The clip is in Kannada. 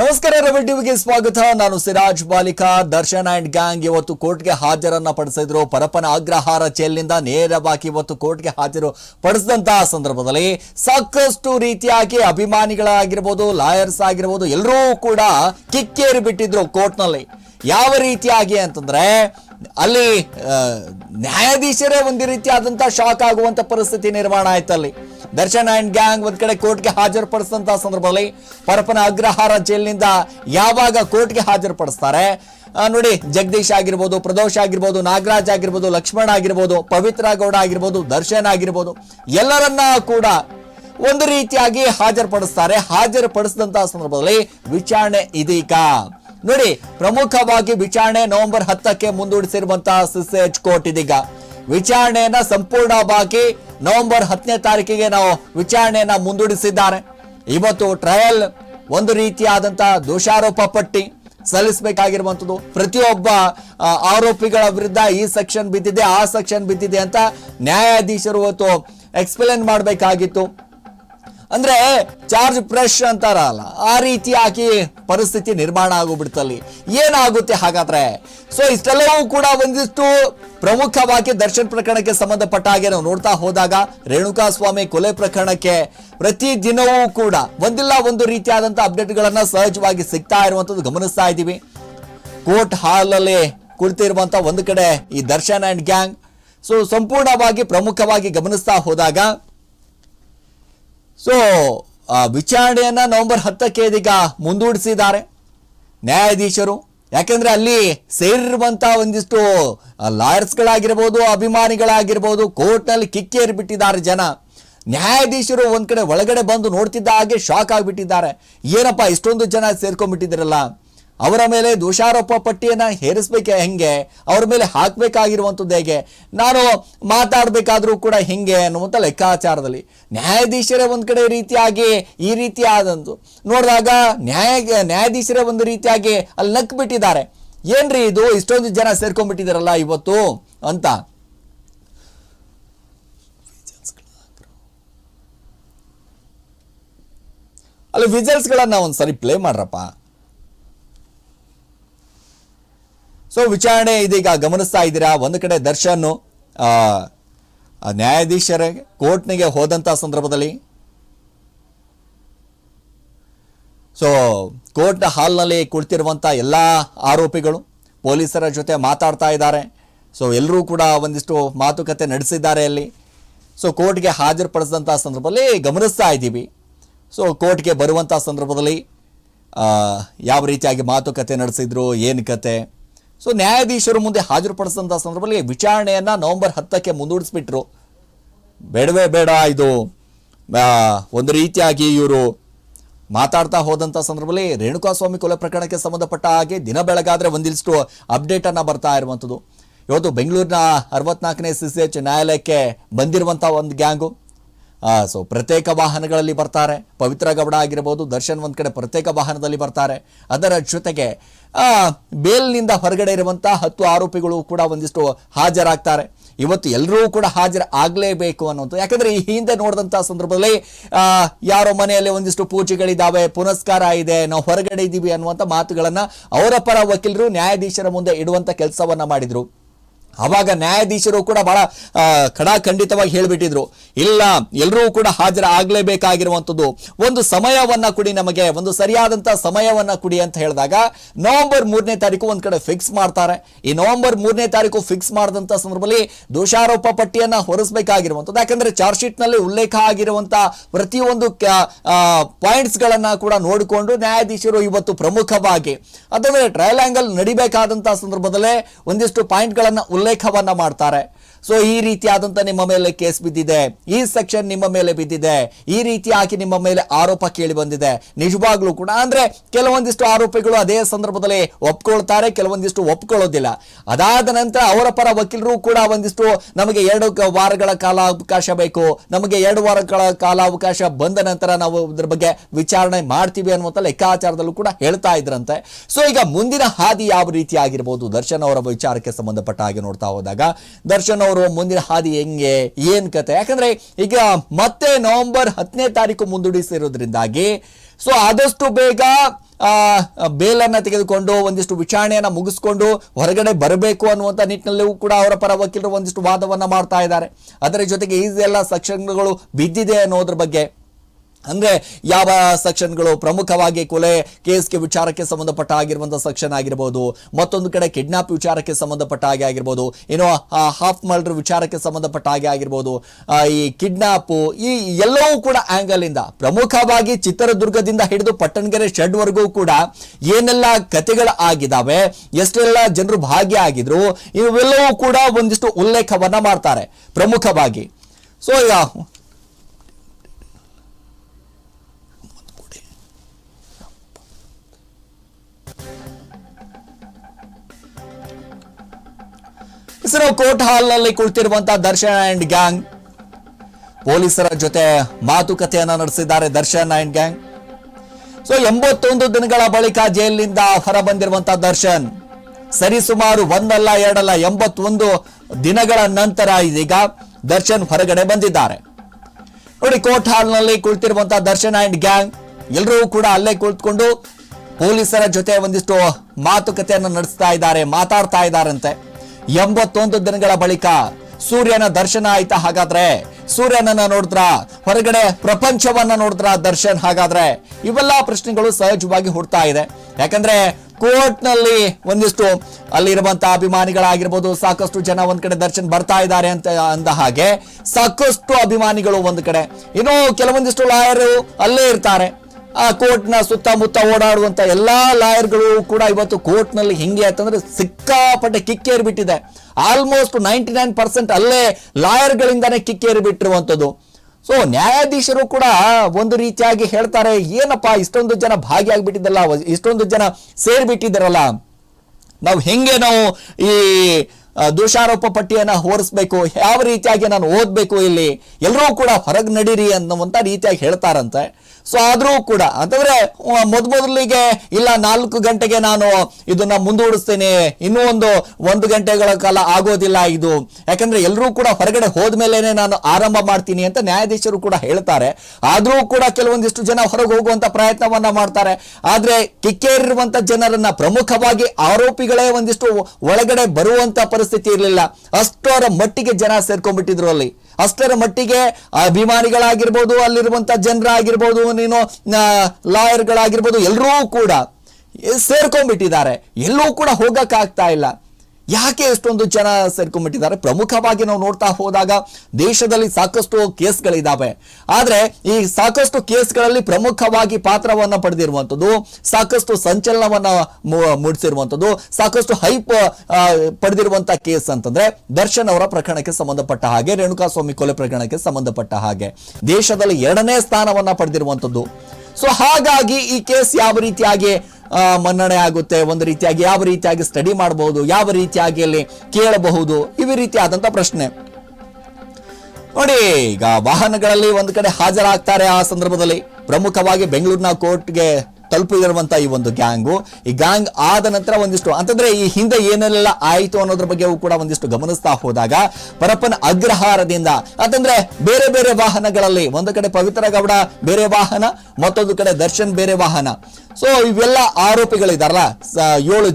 ನಮಸ್ಕಾರ ರವಿ ಟಿವಿಗೆ ಸ್ವಾಗತ. ನಾನು ಸಿರಾಜ್ ಬಾಲಿಕಾ. ದರ್ಶನ್ ಅಂಡ್ ಗ್ಯಾಂಗ್ ಇವತ್ತು ಕೋರ್ಟ್ಗೆ ಹಾಜರನ್ನ ಪಡಿಸಿದ್ರು. ಪರಪನ ಅಗ್ರಹಾರ ಜೈಲಿನಿಂದ ನೇರವಾಗಿ ಇವತ್ತು ಕೋರ್ಟ್ಗೆ ಹಾಜರು ಪಡಿಸಿದಂತಹ ಸಂದರ್ಭದಲ್ಲಿ ಸಾಕಷ್ಟು ರೀತಿಯಾಗಿ ಅಭಿಮಾನಿಗಳಾಗಿರ್ಬೋದು, ಲಾಯರ್ಸ್ ಆಗಿರ್ಬೋದು, ಎಲ್ಲರೂ ಕೂಡ ಕಿಕ್ಕೇರಿ ಬಿಟ್ಟಿದ್ರು ಕೋರ್ಟ್ನಲ್ಲಿ. ಯಾವ ರೀತಿಯಾಗಿ ಅಂತಂದ್ರೆ, ಅಲ್ಲಿ ನ್ಯಾಯಾಧೀಶರೇ ಒಂದು ರೀತಿಯಾದಂತಹ ಶಾಕ್ ಆಗುವಂತ ಪರಿಸ್ಥಿತಿ ನಿರ್ಮಾಣ ಆಯ್ತು ಅಲ್ಲಿ ದರ್ಶನ್ ಅಂಡ್ ಗ್ಯಾಂಗ್ ಒಂದ್ ಕಡೆ ಕೋರ್ಟ್ಗೆ ಹಾಜರುಪಡಿಸಿದಂತಹ ಸಂದರ್ಭದಲ್ಲಿ ಪರಪನ ಅಗ್ರಹಾರ ಜೈಲಿನಿಂದ ಯಾವಾಗ ಕೋರ್ಟ್ಗೆ ಹಾಜರುಪಡಿಸ್ತಾರೆ? ಪಡಿಸ್ತಾರೆ ನೋಡಿ, ಜಗದೀಶ್ ಆಗಿರ್ಬೋದು, ಪ್ರದೋಷ್ ಆಗಿರ್ಬೋದು, ನಾಗರಾಜ್ ಆಗಿರ್ಬೋದು, ಲಕ್ಷ್ಮಣ್ ಆಗಿರ್ಬೋದು, ಪವಿತ್ರ ಗೌಡ ಆಗಿರ್ಬೋದು, ದರ್ಶನ್ ಆಗಿರ್ಬೋದು, ಎಲ್ಲರನ್ನ ಕೂಡ ಒಂದು ರೀತಿಯಾಗಿ ಹಾಜರುಪಡಿಸ್ತಾರೆ. ಹಾಜರುಪಡಿಸಿದಂತಹ ಸಂದರ್ಭದಲ್ಲಿ ವಿಚಾರಣೆ ಇದೀಗ. ನೋಡಿ, ಪ್ರಮುಖವಾಗಿ ವಿಚಾರಣೆ ನವೆಂಬರ್ ಹತ್ತಕ್ಕೆ ಮುಂದೂಡಿಸಿರುವಂತಹ ಸಿಸಿಎಚ್ ಕೋರ್ಟ್ ಇದೀಗ. ವಿಚಾರಣೆಯನ್ನ ಸಂಪೂರ್ಣವಾಗಿ ನವೆಂಬರ್ ಹತ್ತನೇ ತಾರೀಕಿಗೆ ನಾವು ವಿಚಾರಣೆಯನ್ನು ಮುಂದೂಡಿಸಿದ್ದಾರೆ. ಇವತ್ತು ಟ್ರಯಲ್ ಒಂದು ರೀತಿಯಾದಂತಹ ದೋಷಾರೋಪ ಪಟ್ಟಿ ಸಲ್ಲಿಸಬೇಕಾಗಿರುವಂಥದ್ದು. ಪ್ರತಿಯೊಬ್ಬ ಆರೋಪಿಗಳ ವಿರುದ್ಧ ಈ ಸೆಕ್ಷನ್ ಬಿದ್ದಿದೆ, ಆ ಸೆಕ್ಷನ್ ಬಿದ್ದಿದೆ ಅಂತ ನ್ಯಾಯಾಧೀಶರು ಇವತ್ತು ಎಕ್ಸ್ಪ್ಲೇನ್ ಮಾಡಬೇಕಾಗಿತ್ತು. ಅಂದ್ರೆ ಚಾರ್ಜ್ ಫ್ರೆಶ್ ಅಂತಾರಲ್ಲ, ಆ ರೀತಿ ರೀತಿಯಾಗಿ ಪರಿಸ್ಥಿತಿ ನಿರ್ಮಾಣ ಆಗೋಗ್ಬಿಡ್ತಲ್ಲಿ. ಏನಾಗುತ್ತೆ ಹಾಗಾದ್ರೆ? ಸೊ ಇಷ್ಟೆಲ್ಲವೂ ಕೂಡ ಒಂದಿಷ್ಟು ಪ್ರಮುಖವಾಗಿ ದರ್ಶನ್ ಪ್ರಕರಣಕ್ಕೆ ಸಂಬಂಧಪಟ್ಟ ಹಾಗೆ ನಾವು ನೋಡ್ತಾ ಹೋದಾಗ ರೇಣುಕಾ ಸ್ವಾಮಿ ಕೊಲೆ ಪ್ರಕರಣಕ್ಕೆ ಪ್ರತಿ ದಿನವೂ ಕೂಡ ಒಂದಿಲ್ಲ ಒಂದು ರೀತಿಯಾದಂತ ಅಪ್ಡೇಟ್ಗಳನ್ನ ಸಹಜವಾಗಿ ಸಿಗ್ತಾ ಇರುವಂತದ್ದು ಗಮನಿಸ್ತಾ ಇದ್ದೀವಿ. ಕೋರ್ಟ್ ಹಾಲಲ್ಲಿ ಕುಳಿತಿರುವಂತ ಒಂದು ಕಡೆ ಈ ದರ್ಶನ್ ಅಂಡ್ ಗ್ಯಾಂಗ್. ಸೊ ಸಂಪೂರ್ಣವಾಗಿ ಪ್ರಮುಖವಾಗಿ ಗಮನಿಸ್ತಾ ಹೋದಾಗ ಸೊ ವಿಚಾರಣೆಯನ್ನು ನವೆಂಬರ್ ಹತ್ತಕ್ಕೆ ಇದೀಗ ಮುಂದೂಡಿಸಿದ್ದಾರೆ ನ್ಯಾಯಾಧೀಶರು. ಯಾಕೆಂದರೆ ಅಲ್ಲಿ ಸೇರಿರುವಂಥ ಒಂದಿಷ್ಟು ಲಾಯರ್ಸ್ಗಳಾಗಿರ್ಬೋದು, ಅಭಿಮಾನಿಗಳಾಗಿರ್ಬೋದು, ಕೋರ್ಟ್ನಲ್ಲಿ ಕಿಕ್ಕೇರಿ ಬಿಟ್ಟಿದ್ದಾರೆ ಜನ. ನ್ಯಾಯಾಧೀಶರು ಒಂದು ಕಡೆ ಒಳಗಡೆ ಬಂದು ನೋಡ್ತಿದ್ದ ಹಾಗೆ ಶಾಕ್ ಆಗಿಬಿಟ್ಟಿದ್ದಾರೆ. ಏನಪ್ಪ, ಇಷ್ಟೊಂದು ಜನ ಸೇರ್ಕೊಂಡ್ಬಿಟ್ಟಿದ್ರಲ್ಲ? ಅವರ ಮೇಲೆ ದೋಷಾರೋಪ ಪಟ್ಟಿಯನ್ನು ಹೇರಿಸ್ಬೇಕೆ ಹೆಂಗೆ? ಅವ್ರ ಮೇಲೆ ಹಾಕಬೇಕಾಗಿರುವಂಥದ್ದು ಹೇಗೆ? ನಾನು ಮಾತಾಡಬೇಕಾದ್ರೂ ಕೂಡ ಹೆಂಗೆ ಅನ್ನುವಂಥ ಲೆಕ್ಕಾಚಾರದಲ್ಲಿ. ನ್ಯಾಯಾಧೀಶರೇ ಒಂದು ಕಡೆ ರೀತಿಯಾಗಿ ಈ ರೀತಿಯಾದಂತು ನೋಡಿದಾಗ ನ್ಯಾಯ, ನ್ಯಾಯಾಧೀಶರೇ ಒಂದು ರೀತಿಯಾಗಿ ಅಲ್ಲಿ ನಕ್ ಬಿಟ್ಟಿದ್ದಾರೆ ಏನ್ರಿ ಇದು? ಇಷ್ಟೊಂದು ಜನ ಸೇರ್ಕೊಂಡ್ಬಿಟ್ಟಿದಾರಲ್ಲ ಇವತ್ತು ಅಂತ. ಅಲ್ಲಿ ವಿಜಲ್ಸ್ಗಳನ್ನು ಒಂದು ಸರಿ ಪ್ಲೇ ಮಾಡ್ರಪ್ಪ. ಸೊ ವಿಚಾರಣೆ ಇದೀಗ ಗಮನಿಸ್ತಾ ಇದ್ದೀರಾ? ಒಂದು ಕಡೆ ದರ್ಶನ್ ನ್ಯಾಯಾಧೀಶರ ಕೋರ್ಟ್ನಿಗೆ ಹೋದಂಥ ಸಂದರ್ಭದಲ್ಲಿ? ಸೊ ಕೋರ್ಟ್ ಹಾಲ್ನಲ್ಲಿ ಕುಳಿತಿರುವಂಥ ಎಲ್ಲ ಆರೋಪಿಗಳು ಪೊಲೀಸರ ಜೊತೆ ಮಾತಾಡ್ತಾ ಇದ್ದಾರೆ. ಸೊ ಎಲ್ಲರೂ ಕೂಡ ಒಂದಿಷ್ಟು ಮಾತುಕತೆ ನಡೆಸಿದ್ದಾರೆ ಅಲ್ಲಿ. ಸೊ ಕೋರ್ಟ್ಗೆ ಹಾಜರುಪಡಿಸಿದಂಥ ಸಂದರ್ಭದಲ್ಲಿ ಗಮನಿಸ್ತಾ ಇದ್ದೀವಿ. ಸೊ ಕೋರ್ಟ್ಗೆ ಬರುವಂಥ ಸಂದರ್ಭದಲ್ಲಿ ಯಾವ ರೀತಿಯಾಗಿ ಮಾತುಕತೆ ನಡೆಸಿದ್ರು, ಏನು ಕತೆ? ಸೊ ನ್ಯಾಯಾಧೀಶರು ಮುಂದೆ ಹಾಜರುಪಡಿಸಿದಂಥ ಸಂದರ್ಭದಲ್ಲಿ ವಿಚಾರಣೆಯನ್ನು ನವೆಂಬರ್ ಹತ್ತಕ್ಕೆ ಮುಂದೂಡಿಸ್ಬಿಟ್ರು. ಬೇಡವೇ ಬೇಡ, ಇದು ಒಂದು ರೀತಿಯಾಗಿ ಇವರು ಮಾತಾಡ್ತಾ ಹೋದಂಥ ಸಂದರ್ಭದಲ್ಲಿ ರೇಣುಕಾಸ್ವಾಮಿ ಕೊಲೆ ಪ್ರಕರಣಕ್ಕೆ ಸಂಬಂಧಪಟ್ಟ ಹಾಗೆ ದಿನ ಬೆಳಗಾದರೆ ಒಂದಿಷ್ಟು ಅಪ್ಡೇಟನ್ನು ಬರ್ತಾ ಇರುವಂಥದ್ದು. ಇವತ್ತು ಬೆಂಗಳೂರಿನ ಅರವತ್ನಾಲ್ಕನೇ ಸಿ ಸಿ ಎಚ್ ನ್ಯಾಯಾಲಯಕ್ಕೆ ಬಂದಿರುವಂಥ ಒಂದು ಗ್ಯಾಂಗು. ಸೊ ಪ್ರತ್ಯೇಕ ವಾಹನಗಳಲ್ಲಿ ಬರ್ತಾರೆ. ಪವಿತ್ರ ಗೌಡ ಆಗಿರ್ಬೋದು, ದರ್ಶನ್ ಒಂದು ಕಡೆ ಪ್ರತ್ಯೇಕ ವಾಹನದಲ್ಲಿ ಬರ್ತಾರೆ. ಅದರ ಜೊತೆಗೆ ಬೇಲ್ನಿಂದ ಹೊರಗಡೆ ಇರುವಂಥ ಹತ್ತು ಆರೋಪಿಗಳು ಕೂಡ ಒಂದಿಷ್ಟು ಹಾಜರಾಗ್ತಾರೆ. ಇವತ್ತು ಎಲ್ಲರೂ ಕೂಡ ಹಾಜರು ಆಗಲೇಬೇಕು ಅನ್ನೋದು. ಯಾಕಂದರೆ ಈ ಹಿಂದೆ ನೋಡಿದಂಥ ಸಂದರ್ಭದಲ್ಲಿ ಯಾರೋ ಮನೆಯಲ್ಲಿ ಒಂದಿಷ್ಟು ಪೂಜೆಗಳಿದ್ದಾವೆ ಪುನಸ್ಕಾರ ಇದೆ, ನಾವು ಹೊರಗಡೆ ಇದ್ದೀವಿ ಅನ್ನುವಂಥ ಮಾತುಗಳನ್ನು ಅವರ ಪರ ವಕೀಲರು, ನ್ಯಾಯಾಧೀಶರ ಮುಂದೆ ಇಡುವಂಥ ಕೆಲಸವನ್ನು ಮಾಡಿದ್ರು. ಆವಾಗ ನ್ಯಾಯಾಧೀಶರು ಕೂಡ ಬಹಳ ಕಡಾ ಖಂಡಿತವಾಗಿ ಹೇಳಿಬಿಟ್ಟಿದ್ರು. ಇಲ್ಲ ಎಲ್ಲರೂ ಕೂಡ ಹಾಜರ ಆಗ್ಲೇಬೇಕಾಗಿರುವಂಥದ್ದು ಒಂದು ಸಮಯವನ್ನ ಕೊಡಿ ನಮಗೆ, ಒಂದು ಸರಿಯಾದಂತ ಸಮಯವನ್ನ ಕೊಡಿ ಅಂತ ಹೇಳಿದಾಗ, ನವೆಂಬರ್ ಮೂರನೇ ತಾರೀಕು ಒಂದ್ ಕಡೆ ಫಿಕ್ಸ್ ಮಾಡ್ತಾರೆ. ಈ ನವೆಂಬರ್ ಮೂರನೇ ತಾರೀಕು ಫಿಕ್ಸ್ ಮಾಡಿದಂತ ಸಂದರ್ಭದಲ್ಲಿ ದೋಷಾರೋಪ ಪಟ್ಟಿಯನ್ನ ಹೊರಿಸಬೇಕಾಗಿರುವಂಥದ್ದು. ಯಾಕಂದ್ರೆ ಚಾರ್ಜ್ ಶೀಟ್ನಲ್ಲಿ ಉಲ್ಲೇಖ ಆಗಿರುವಂತ ಪ್ರತಿಯೊಂದು ಪಾಯಿಂಟ್ಸ್ ಗಳನ್ನ ಕೂಡ ನೋಡಿಕೊಂಡು ನ್ಯಾಯಾಧೀಶರು ಇವತ್ತು ಪ್ರಮುಖವಾಗಿ, ಅದರ ಟ್ರಯಲ್ ಆಂಗಲ್ ನಡಿಬೇಕಾದಂತಹ ಸಂದರ್ಭದಲ್ಲೇ ಒಂದಿಷ್ಟು ಪಾಯಿಂಟ್ ಗಳನ್ನ ಉಲ್ಲೇಖವನ್ನ ಮಾಡ್ತಾರೆ. ಸೊ ಈ ರೀತಿಯಾದಂತ ನಿಮ್ಮ ಮೇಲೆ ಕೇಸ್ ಬಿದ್ದಿದೆ. ಈ ಸೆಕ್ಷನ್ ನಿಮ್ಮ ಮೇಲೆ ಬಿದ್ದಿದೆ. ಈ ರೀತಿಯಾಗಿ ನಿಮ್ಮ ಮೇಲೆ ಆರೋಪ ಕೇಳಿ ಬಂದಿದೆ. ನಿಜವಾಗ್ಲೂ ಕೂಡ ಅಂದ್ರೆ ಕೆಲವೊಂದಿಷ್ಟು ಆರೋಪಿಗಳು ಅದೇ ಸಂದರ್ಭದಲ್ಲಿ ಒಪ್ಕೊಳ್ತಾರೆ, ಕೆಲವೊಂದಿಷ್ಟು ಒಪ್ಕೊಳ್ಳೋದಿಲ್ಲ. ಅದಾದ ನಂತರ ಅವರ ಪರ ವಕೀಲರು ಕೂಡ ಒಂದಿಷ್ಟು ನಮಗೆ ಎರಡು ವಾರಗಳ ಕಾಲ ಅವಕಾಶ ಬೇಕು. ನಮಗೆ ಎರಡು ವಾರಗಳ ಕಾಲಾವಕಾಶ ಬಂದ ನಂತರ ನಾವು ಇದ್ರ ಬಗ್ಗೆ ವಿಚಾರಣೆ ಮಾಡ್ತೀವಿ ಅನ್ನುವಂಥ ಲೆಕ್ಕಾಚಾರದಲ್ಲೂ ಕೂಡ ಹೇಳ್ತಾ ಇದ್ರಂತೆ. ಸೊ ಈಗ ಮುಂದಿನ ಹಾದಿ ಯಾವ ರೀತಿ ಆಗಿರ್ಬೋದು ದರ್ಶನ್ ಅವರ ವಿಚಾರಕ್ಕೆ ಸಂಬಂಧಪಟ್ಟ ಹಾಗೆ ನೋಡ್ತಾ ಹೋದಾಗ, ದರ್ಶನ್ ಮುಂದಿನ ಹಾದಿ ಹೆಂಗೆ, ಏನ್ ಕತೆ? ಯಾಕಂದ್ರೆ ಈಗ ಮತ್ತೆ ನವೆಂಬರ್ ಹತ್ತನೇ ತಾರೀಕು ಮುಂದೂಡಿಸಿರೋದ್ರಿಂದಾಗಿ, ಸೊ ಆದಷ್ಟು ಬೇಗ ಬೇಲನ್ನ ತೆಗೆದುಕೊಂಡು ಒಂದಿಷ್ಟು ವಿಚಾರಣೆಯನ್ನು ಮುಗಿಸ್ಕೊಂಡು ಹೊರಗಡೆ ಬರಬೇಕು ಅನ್ನುವಂಥ ನಿಟ್ಟಿನಲ್ಲಿಯೂ ಕೂಡ ಅವರ ಪರ ವಕೀಲರು ಒಂದಿಷ್ಟು ವಾದವನ್ನು ಮಾಡ್ತಾ ಇದ್ದಾರೆ. ಅದರ ಜೊತೆಗೆ ಈ ಎಲ್ಲ ಬಿದ್ದಿದೆ ಅನ್ನೋದ್ರ ಬಗ್ಗೆ ಅಂದ್ರೆ ಯಾವ ಸೆಕ್ಷನ್ಗಳು ಪ್ರಮುಖವಾಗಿ ಕೊಲೆ ಕೇಸ್ಗೆ ವಿಚಾರಕ್ಕೆ ಸಂಬಂಧಪಟ್ಟ ಆಗಿರುವಂಥ ಸೆಕ್ಷನ್ ಆಗಿರ್ಬೋದು, ಮತ್ತೊಂದು ಕಡೆ ಕಿಡ್ನಾಪ್ ವಿಚಾರಕ್ಕೆ ಸಂಬಂಧಪಟ್ಟ ಹಾಗೆ ಆಗಿರ್ಬೋದು, ಏನೋ ಹಾಫ್ ಮರ್ಡರ್ ವಿಚಾರಕ್ಕೆ ಸಂಬಂಧಪಟ್ಟ ಹಾಗೆ ಆಗಿರ್ಬೋದು ಈ ಕಿಡ್ನಾಪ್, ಈ ಎಲ್ಲವೂ ಕೂಡ ಆಂಗಲ್ ಇಂದ, ಪ್ರಮುಖವಾಗಿ ಚಿತ್ರದುರ್ಗದಿಂದ ಹಿಡಿದು ಪಟ್ಟಣಗೆರೆ ಶೆಡ್ ವರೆಗೂ ಕೂಡ ಏನೆಲ್ಲ ಕತೆಗಳು ಆಗಿದಾವೆ ಎಷ್ಟೆಲ್ಲ ಜನರು ಭಾಗಿಯಾಗಿದ್ರು ಇವೆಲ್ಲವೂ ಕೂಡ ಒಂದಿಷ್ಟು ಉಲ್ಲೇಖವನ್ನ ಮಾಡ್ತಾರೆ, ಪ್ರಮುಖವಾಗಿ. ಸೊ ಈಗ ಹೆಸರು ಕೋರ್ಟ್ ಹಾಲ್ನಲ್ಲಿ ಕುಳಿತಿರುವಂತಹ ದರ್ಶನ್ ಅಂಡ್ ಗ್ಯಾಂಗ್. ಪೊಲೀಸರ ಜೊತೆ ಮಾತುಕತೆಯನ್ನ ನಡೆಸಿದ್ದಾರೆ ದರ್ಶನ್ ಅಂಡ್ ಗ್ಯಾಂಗ್. ಸೊ, ಎಂಬತ್ತೊಂದು ದಿನಗಳ ಬಳಿಕ ಜೈಲಿನಿಂದ ಹೊರ ಬಂದಿರುವಂತಹ ದರ್ಶನ್, ಸರಿಸುಮಾರು ಒಂದಲ್ಲ, ಎರಡಲ್ಲ, ಎಂಬತ್ತೊಂದು ದಿನಗಳ ನಂತರ ಇದೀಗ ದರ್ಶನ್ ಹೊರಗಡೆ ಬಂದಿದ್ದಾರೆ. ನೋಡಿ, ಕೋರ್ಟ್ ಹಾಲ್ನಲ್ಲಿ ಕುಳಿತಿರುವಂತಹ ದರ್ಶನ್ ಅಂಡ್ ಗ್ಯಾಂಗ್ ಎಲ್ಲರೂ ಕೂಡ ಅಲ್ಲೇ ಕುಳಿತುಕೊಂಡು ಪೊಲೀಸರ ಜೊತೆ ಒಂದಿಷ್ಟು ಮಾತುಕತೆಯನ್ನು ನಡೆಸ್ತಾ ಇದ್ದಾರೆ, ಮಾತಾಡ್ತಾ ಇದ್ದಾರಂತೆ. ಎಂಬತ್ತೊಂದು ದಿನಗಳ ಬಳಿಕ ಸೂರ್ಯನ ದರ್ಶನ ಆಯ್ತಾ ಹಾಗಾದ್ರೆ? ಸೂರ್ಯನನ್ನ ನೋಡಿದ್ರ? ಹೊರಗಡೆ ಪ್ರಪಂಚವನ್ನ ನೋಡಿದ್ರ ದರ್ಶನ್ ಹಾಗಾದ್ರೆ? ಇವೆಲ್ಲ ಪ್ರಶ್ನೆಗಳು ಸಹಜವಾಗಿ ಹುಡ್ತಾ ಇದೆ. ಯಾಕಂದ್ರೆ ಕೋರ್ಟ್ನಲ್ಲಿ ಒಂದಿಷ್ಟು ಅಲ್ಲಿರುವಂತಹ ಅಭಿಮಾನಿಗಳಾಗಿರ್ಬೋದು, ಸಾಕಷ್ಟು ಜನ ಒಂದ್ ಕಡೆ ದರ್ಶನ್ ಬರ್ತಾ ಇದ್ದಾರೆ ಅಂತ ಅಂದ ಹಾಗೆ ಸಾಕಷ್ಟು ಅಭಿಮಾನಿಗಳು ಒಂದ್ ಕಡೆ. ಇನ್ನು ಕೆಲವೊಂದಿಷ್ಟು ಲಾಯರು ಅಲ್ಲೇ ಇರ್ತಾರೆ. ಆ ಕೋರ್ಟ್ನ ಸುತ್ತಮುತ್ತ ಓಡಾಡುವಂತ ಎಲ್ಲಾ ಲಾಯರ್ಗಳು ಕೂಡ ಇವತ್ತು ಕೋರ್ಟ್ನಲ್ಲಿ ಹೆಂಗೆ ಅಂತಂದ್ರೆ ಸಿಕ್ಕಾಪಟ್ಟೆ ಕಿಕ್ಕೇರಿಬಿಟ್ಟಿದೆ. ಆಲ್ಮೋಸ್ಟ್ ನೈಂಟಿ ನೈನ್ ಪರ್ಸೆಂಟ್ ಅಲ್ಲೇ ಲಾಯರ್ಗಳಿಂದನೇ ಕಿಕ್ಕೇರಿಬಿಟ್ಟಿರುವಂಥದ್ದು. ಸೊ ನ್ಯಾಯಾಧೀಶರು ಕೂಡ ಒಂದು ರೀತಿಯಾಗಿ ಹೇಳ್ತಾರೆ, ಏನಪ್ಪ, ಇಷ್ಟೊಂದು ಜನ ಭಾಗಿಯಾಗಿಬಿಟ್ಟಿದ್ದಲ್ಲ, ಇಷ್ಟೊಂದು ಜನ ಸೇರಿಬಿಟ್ಟಿದ್ದಾರಲ್ಲ. ನಾವು ಹೆಂಗೆ ನಾವು ಈ ದೋಷಾರೋಪ ಪಟ್ಟಿಯನ್ನ ಹೊರಿಸ್ಬೇಕು? ಯಾವ ರೀತಿಯಾಗಿ ನಾನು ಓದ್ಬೇಕು ಇಲ್ಲಿ? ಎಲ್ಲರೂ ಕೂಡ ಹೊರಗೆ ನಡೀರಿ ಅನ್ನುವಂತ ರೀತಿಯಾಗಿ ಹೇಳ್ತಾರಂತೆ. ಸೊ ಆದರೂ ಕೂಡ, ಅಂತಂದ್ರೆ ಮೊದ ಮೊದಲಿಗೆ, ಇಲ್ಲ, ನಾಲ್ಕು ಗಂಟೆಗೆ ನಾನು ಇದನ್ನ ಮುಂದೂಡಿಸ್ತೇನೆ. ಇನ್ನೂ ಒಂದು ಒಂದು ಗಂಟೆಗಳ ಕಾಲ ಆಗೋದಿಲ್ಲ ಇದು. ಯಾಕಂದ್ರೆ ಎಲ್ಲರೂ ಕೂಡ ಹೊರಗಡೆ ಹೋದ್ಮೇಲೆನೆ ನಾನು ಆರಂಭ ಮಾಡ್ತೀನಿ ಅಂತ ನ್ಯಾಯಾಧೀಶರು ಕೂಡ ಹೇಳ್ತಾರೆ. ಆದರೂ ಕೂಡ ಕೆಲವೊಂದಿಷ್ಟು ಜನ ಹೊರಗೆ ಹೋಗುವಂತ ಪ್ರಯತ್ನವನ್ನ ಮಾಡ್ತಾರೆ. ಆದ್ರೆ, ಕಿಕ್ಕೇರಿರುವಂತ ಜನರನ್ನ ಪ್ರಮುಖವಾಗಿ ಆರೋಪಿಗಳೇ ಒಂದಿಷ್ಟು ಒಳಗಡೆ ಬರುವಂತ ಪರಿಸ್ಥಿತಿ ಇರಲಿಲ್ಲ. ಅಷ್ಟರ ಮಟ್ಟಿಗೆ ಜನ ಸೇರ್ಕೊಂಡ್ಬಿಟ್ಟಿದ್ರು ಅಲ್ಲಿ. ಅಷ್ಟರ ಮಟ್ಟಿಗೆ ಅಭಿಮಾನಿಗಳಾಗಿರ್ಬೋದು ಅಲ್ಲಿರುವಂತ ಜನರಾಗಿರ್ಬೋದು ನೀನು ಲಾಯರ್ಗಳಾಗಿರ್ಬೋದು ಎಲ್ಲರೂ ಕೂಡ ಸೇರ್ಕೊಂಡ್ಬಿಟ್ಟಿದ್ದಾರೆ. ಎಲ್ಲೂ ಕೂಡ ಹೋಗಕ್ಕಾಗ್ತಾ ಇಲ್ಲ. ಯಾಕೆ ಎಷ್ಟೊಂದು ಜನ ಸೇರ್ಕೊಂಡ್ಬಿಟ್ಟಿದ್ದಾರೆ? ಪ್ರಮುಖವಾಗಿ ನಾವು ನೋಡ್ತಾ ಹೋದಾಗ ದೇಶದಲ್ಲಿ ಸಾಕಷ್ಟು ಕೇಸ್ಗಳಿದ್ದಾವೆ ಆದರೆ ಈ ಸಾಕಷ್ಟು ಕೇಸ್ಗಳಲ್ಲಿ ಪ್ರಮುಖವಾಗಿ ಪಾತ್ರವನ್ನು ಪಡೆದಿರುವಂಥದ್ದು, ಸಾಕಷ್ಟು ಸಂಚಲನವನ್ನ ಮೂಡಿಸಿರುವಂಥದ್ದು, ಸಾಕಷ್ಟು ಹೈಪ್ ಪಡೆದಿರುವಂಥ ಕೇಸ್ ಅಂತಂದ್ರೆ ದರ್ಶನ್ ಅವರ ಪ್ರಕರಣಕ್ಕೆ ಸಂಬಂಧಪಟ್ಟ ಹಾಗೆ, ರೇಣುಕಾಸ್ವಾಮಿ ಕೊಲೆ ಪ್ರಕರಣಕ್ಕೆ ಸಂಬಂಧಪಟ್ಟ ಹಾಗೆ. ದೇಶದಲ್ಲಿ ಎರಡನೇ ಸ್ಥಾನವನ್ನ ಪಡೆದಿರುವಂಥದ್ದು. ಸೊ ಹಾಗಾಗಿ ಈ ಕೇಸ್ ಯಾವ ರೀತಿಯಾಗಿ ಮನ್ನಣೆ ಆಗುತ್ತೆ. ಒಂದು ರೀತಿಯಾಗಿ ಯಾವ ರೀತಿಯಾಗಿ ಸ್ಟಡಿ ಮಾಡಬಹುದು ಯಾವ ರೀತಿಯಾಗಿ ಅಲ್ಲಿ ಕೇಳಬಹುದು, ಇವೇ ರೀತಿಯಾದಂತ ಪ್ರಶ್ನೆ. ನೋಡಿ, ಈಗ ವಾಹನಗಳಲ್ಲಿ ಒಂದು ಕಡೆ ಹಾಜರಾಗ್ತಾರೆ ಆ ಸಂದರ್ಭದಲ್ಲಿ. ಪ್ರಮುಖವಾಗಿ ಬೆಂಗಳೂರಿನ ಕೋರ್ಟ್ಗೆ ತಲುಪಿರುವಂತ ಈ ಒಂದು ಗ್ಯಾಂಗು. ಈ ಗ್ಯಾಂಗ್ ಆದ ನಂತರ ಒಂದಿಷ್ಟು ಅಂತಂದ್ರೆ ಈ ಹಿಂದೆ ಏನೆಲ್ಲ ಆಯಿತು ಅನ್ನೋದ್ರ ಬಗ್ಗೆ ಕೂಡ ಒಂದಿಷ್ಟು ಗಮನಿಸ್ತಾ ಹೋದಾಗ ಪರಪ್ಪನ ಅಗ್ರಹಾರದಿಂದ ಅಂತಂದ್ರೆ ಬೇರೆ ಬೇರೆ ವಾಹನಗಳಲ್ಲಿ ಒಂದು ಕಡೆ ಪವಿತ್ರ ಗೌಡ, ಬೇರೆ ವಾಹನ, ಮತ್ತೊಂದು ಕಡೆ ದರ್ಶನ್, ಬೇರೆ ವಾಹನ. ಸೊ ಇವೆಲ್ಲ ಆರೋಪಿಗಳಿದಾರಲ್ಲ ಏಳು